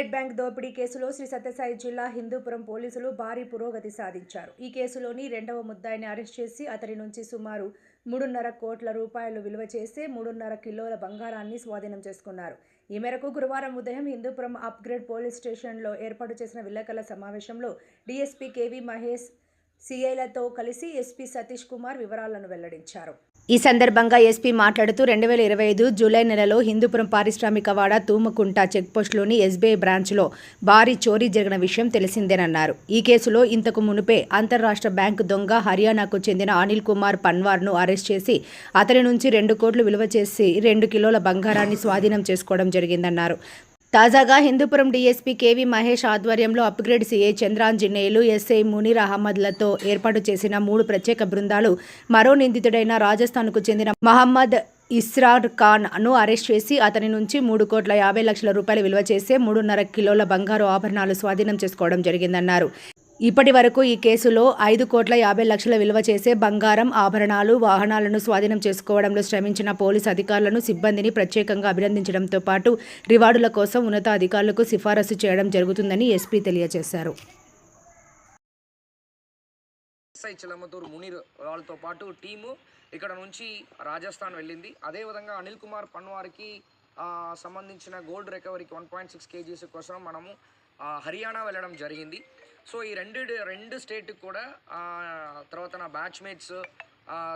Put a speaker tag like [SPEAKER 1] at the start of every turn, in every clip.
[SPEAKER 1] State bank దోపిడీ కేసులో శ్రీ సత్యసాయి జిల్లా హిందూపురం పోలీసులు భారీ పురోగతి సాధించారు. ఈ కేసులోని రెండవ ముద్దాయిని అరెస్ట్ చేసి అతని నుంచి సుమారు మూడున్నర కోట్ల రూపాయలు విలువ చేసే మూడున్నర కిలోల బంగారాన్ని స్వాధీనం చేసుకున్నారు. ఈ మేరకు గురువారం ఉదయం హిందూపురం అప్గ్రేడ్ పోలీస్ స్టేషన్లో ఏర్పాటు చేసిన విలేకరుల సమావేశంలో డీఎస్పీ కేవీ మహేష్ సిఐలతో కలిసి ఎస్పీ సతీష్ కుమార్ వివరాలను వెల్లడించారు. ఈ సందర్భంగా ఎస్పీ మాట్లాడుతూ రెండు వేల ఇరవై ఐదు జూలై నెలలో హిందూపురం పారిశ్రామికవాడ తూముకుంట చెక్పోస్టులోని ఎస్బీఐ బ్రాంచ్లో భారీ చోరీ జరిగిన విషయం తెలిసిందేనన్నారు. ఈ కేసులో ఇంతకు మునుపే అంతర్రాష్ట్ర బ్యాంకు దొంగ హర్యానాకు చెందిన అనిల్ కుమార్ పన్వార్ను అరెస్ట్ చేసి అతని నుంచి రెండు కోట్లు విలువ చేసి రెండు కిలోల బంగారాన్ని స్వాధీనం చేసుకోవడం జరిగిందన్నారు. తాజాగా హిందూపురం డీఎస్పీ కేవీ మహేష్ ఆధ్వర్యంలో upgrade CA Chandranjaneyulu SI Munir అహ్మద్లతో ఏర్పాటు చేసిన మూడు ప్రత్యేక బృందాలు మరో నిందితుడైన రాజస్థాన్కు చెందిన మహమ్మద్ ఇస్రార్ ఖాన్ను అరెస్ట్ చేసి అతని నుంచి మూడు కోట్ల యాభై లక్షల రూపాయలు విలువ చేసే మూడున్నర కిలోల బంగారు ఆభరణాలు స్వాధీనం చేసుకోవడం జరిగిందన్నారు. ఇప్పటి వరకు ఈ కేసులో ఐదు కోట్ల యాభై లక్షల విలువ చేసే బంగారం ఆభరణాలు వాహనాలను స్వాధీనం చేసుకోవడంలో శ్రమించిన పోలీసు అధికారులను సిబ్బందిని ప్రత్యేకంగా అభినందించడంతో పాటు రివార్డుల కోసం ఉన్నతాధికారులకు సిఫారసు చేయడం జరుగుతుందని ఎస్పీ తెలియజేశారు.
[SPEAKER 2] ఎస్ఐ చిలమతూరు మునీర్ వాళ్ళతో పాటు టీము ఇక్కడ నుంచి రాజస్థాన్ వెళ్ళింది. అదేవిధంగా అనిల్ కుమార్ పన్వార్కి సంబంధించిన గోల్డ్ రికవరీకి వన్ పాయింట్ సిక్స్ కేజీస్ కోసం మనము హర్యానా వెళ్ళడం జరిగింది. సో ఈ రెండు రెండు స్టేట్కి కూడా తర్వాత నా బ్యాచ్మేట్స్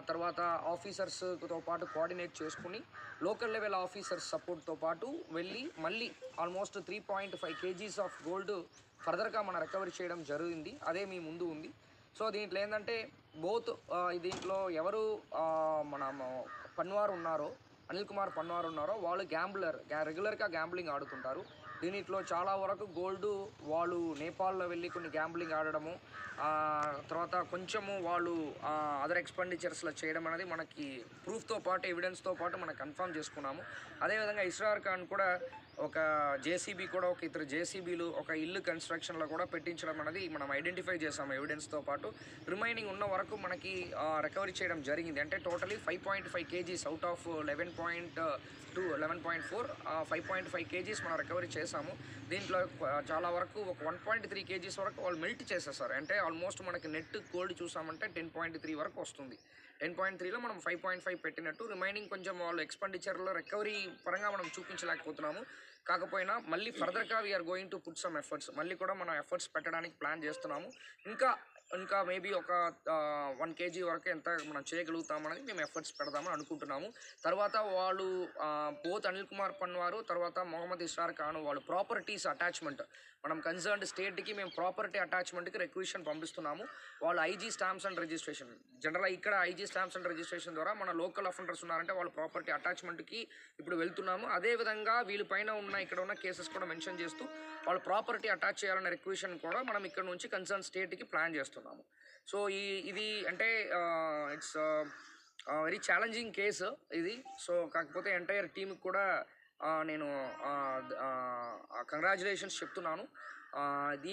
[SPEAKER 2] తర్వాత ఆఫీసర్స్తో పాటు కోఆర్డినేట్ చేసుకుని లోకల్ లెవెల్ ఆఫీసర్స్ సపోర్ట్తో పాటు వెళ్ళి మళ్ళీ almost three point five kgs of gold ఫర్దర్గా మన రికవరీ చేయడం జరిగింది. అదే మీ ముందు ఉంది. సో దీంట్లో ఏంటంటే బోత్ దీంట్లో ఎవరు మన పన్వారు పన్వార్ ఉన్నారో అనిల్ కుమార్ పన్వార్ ఉన్నారో వాళ్ళు గ్యాంబ్లర్ రెగ్యులర్గా గ్యాంబ్లింగ్ ఆడుతుంటారు. దీనిట్లో చాలా వరకు గోల్డ్ వాళ్ళు నేపాల్లో వెళ్ళి కొన్ని గ్యాంబ్లింగ్ ఆడడము తర్వాత కొంచెము వాళ్ళు అదర్ ఎక్స్పెండిచర్స్లో చేయడం అనేది మనకి ప్రూఫ్తో పాటు ఎవిడెన్స్తో పాటు మనం కన్ఫర్మ్ చేసుకున్నాము. అదేవిధంగా ఇస్రార్ ఖాన్ కూడా ఒక జేసీబీ కూడా ఒక ఇద్దరు జేసీబీలు ఒక ఇల్లు కన్స్ట్రక్షన్లో కూడా పెట్టించడం అనేది మనం ఐడెంటిఫై చేసాము ఎవిడెన్స్తో పాటు. రిమైనింగ్ ఉన్న వరకు మనకి రికవరీ చేయడం జరిగింది. అంటే totally five point five kgs out of eleven point two eleven point four five point five kgs మనం రికవరీ చేసాము దీంట్లో చాలా వరకు ఒక వన్ పాయింట్ త్రీ కేజీస్ వరకు వాళ్ళు మెల్ట్ చేసేస్తారు అంటే ఆల్మోస్ట్ మనకి నెట్ గోల్డ్ చూసామంటే టెన్ పాయింట్ త్రీ వరకు వస్తుంది. టెన్ పాయింట్ త్రీలో మనం ఫైవ్ పాయింట్ ఫైవ్ పెట్టినట్టు రిమైనింగ్ కొంచెం వాళ్ళు ఎక్స్పెండిచర్లో రికవరీ పరంగా మనం చూపించలేకపోతున్నాము. కాకపోయినా మళ్ళీ ఫర్దర్గా we're going to put some efforts మళ్ళీ కూడా మనం ఎఫర్ట్స్ పెట్టడానికి ప్లాన్ చేస్తున్నాము. ఇంకా ఇంకా మేబీ ఒక వన్ కేజీ వరకు ఎంత మనం చేయగలుగుతామనేది మేము ఎఫర్ట్స్ పెడదామని అనుకుంటున్నాము. తర్వాత వాళ్ళు బోత్ అనిల్ కుమార్ పన్వారు తర్వాత మొహమ్మద్ ఇషార్ ఖాన్ వాళ్ళు ప్రాపర్టీస్ అటాచ్మెంట్. మనం కన్సర్న్డ్ స్టేట్కి మేము ప్రాపర్టీ అటాచ్మెంట్కి రిక్వెషన్ పంపిస్తున్నాము. వాళ్ళు ఐజీ స్టాంప్స్ అండ్ రిజిస్ట్రేషన్. జనరల్గా ఇక్కడ ఐజీ స్టాంప్స్ అండ్ రిజిస్ట్రేషన్ ద్వారా మన లోకల్ అఫెండర్స్ ఉన్నారంటే వాళ్ళు ప్రాపర్టీ అటాచ్మెంట్కి ఇప్పుడు వెళ్తున్నాము. అదేవిధంగా వీళ్ళ పైన ఉన్న ఇక్కడ ఉన్న కేసెస్ కూడా మెన్షన్ చేస్తూ వాళ్ళు ప్రాపర్టీ అటాచ్ చేయాలనే రిక్వెషన్ కూడా మనం ఇక్కడ నుంచి కన్సర్న్ స్టేట్కి ప్లాన్ చేస్తున్నాము. సో ఈ ఇది అంటే ఇట్స్ వెరీ ఛాలెంజింగ్ కేసు ఇది. సో కాకపోతే ఎంటైర్ టీంకి కూడా నేను కంగ్రాచులేషన్స్ చెప్తున్నాను.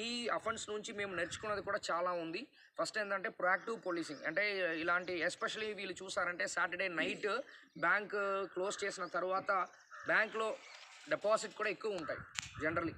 [SPEAKER 2] ఈ అఫెన్స్ నుంచి మేము నేర్చుకున్నది కూడా చాలా ఉంది. ఫస్ట్ ఏంటంటే ప్రొయాక్టివ్ పోలీసింగ్ అంటే ఇలాంటి ఎస్పెషలీ వీళ్ళు చూసారంటే సాటర్డే నైట్ బ్యాంక్ క్లోజ్ చేసిన తర్వాత బ్యాంక్లో డిపాజిట్ కూడా ఎక్కువ ఉంటాయి జనరలీ